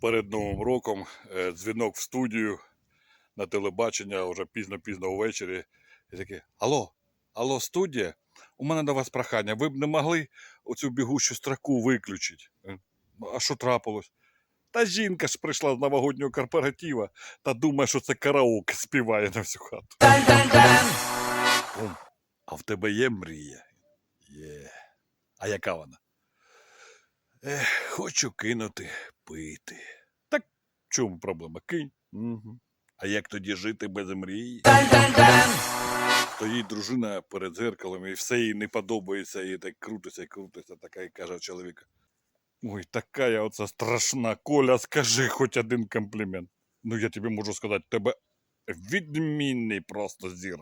перед Новим роком е, дзвінок в студію на телебачення вже пізно-пізно ввечері. І таке: Алло, алло, студія, у мене до вас прохання. Ви б не могли оцю бігущу строку виключити? Е, А що трапилось? Та жінка ж прийшла з новогоднього корпоратива та думає, що це караоке співає на всю хату. А в тебе є мрія? Є. А яка вона? Ех, хочу кинути пити. Так чому проблема? Кинь. Угу. А як тоді жити без мрії? Стоїть дружина перед зеркалом і все їй не подобається, і так крутиться, крутиться, така і каже чоловіка. Ой, така я оце страшна. Коля, скажи хоч один комплімент. Ну, я тобі можу сказати, тебе відмінний просто зір.